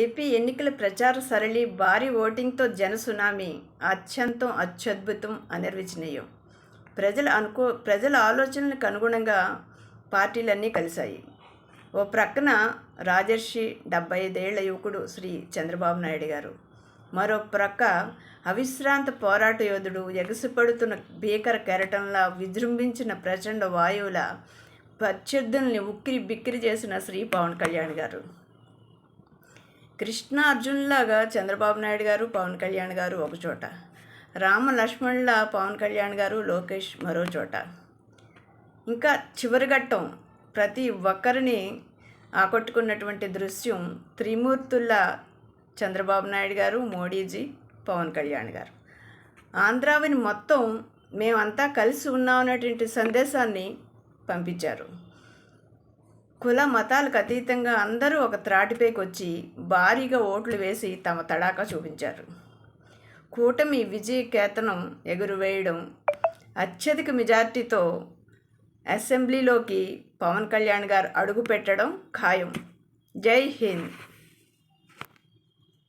AP ఎన్నికల ప్రచార సరళి భారీ ఓటింగ్తో జన సునామీ అత్యంతం అత్యద్భుతం అనిర్వచనీయం. ప్రజల అనుకో ప్రజల ఆలోచనలకు అనుగుణంగా పార్టీలన్నీ కలిశాయి. ఓ ప్రక్కన రాజర్షి డెబ్బై ఐదేళ్ళ యువకుడు శ్రీ చంద్రబాబు నాయుడు గారు. మరో ప్రక్క అవిశ్రాంత పోరాట యోధుడు ఎగసిపడుతున్న భీకర కెరటంలా విజృంభించిన ప్రచండ వాయువుల ప్రత్యర్థుల్ని ఉక్కిరి బిక్కిరి చేసిన శ్రీ పవన్ కళ్యాణ్ గారు. కృష్ణ అర్జున్లాగా చంద్రబాబు నాయుడు గారు పవన్ కళ్యాణ్ గారు ఒక చోట. రామ లక్ష్మణ్లా పవన్ కళ్యాణ్ గారు లోకేష్ మరో చోట. ఇంకా చివరి ఘట్టం ప్రతి ఒక్కరిని ఆకట్టుకున్నటువంటి దృశ్యం త్రిమూర్తుల్లా చంద్రబాబు నాయుడు గారు మోడీజీ పవన్ కళ్యాణ్ గారు. ఆంధ్రావిని మొత్తం మేమంతా కలిసి ఉన్నామనేటువంటి సందేశాన్ని పంపించారు. కుల మతాలకు అతీతంగా అందరూ ఒక త్రాటిపైకి వచ్చి భారీగా ఓట్లు వేసి తమ తడాకా చూపించారు. కూటమి విజయ కేతనం ఎగురువేయడం అత్యధిక మెజార్టీతో అసెంబ్లీలోకి పవన్ కళ్యాణ్ గారు అడుగు పెట్టడం ఖాయం. జై హింద్!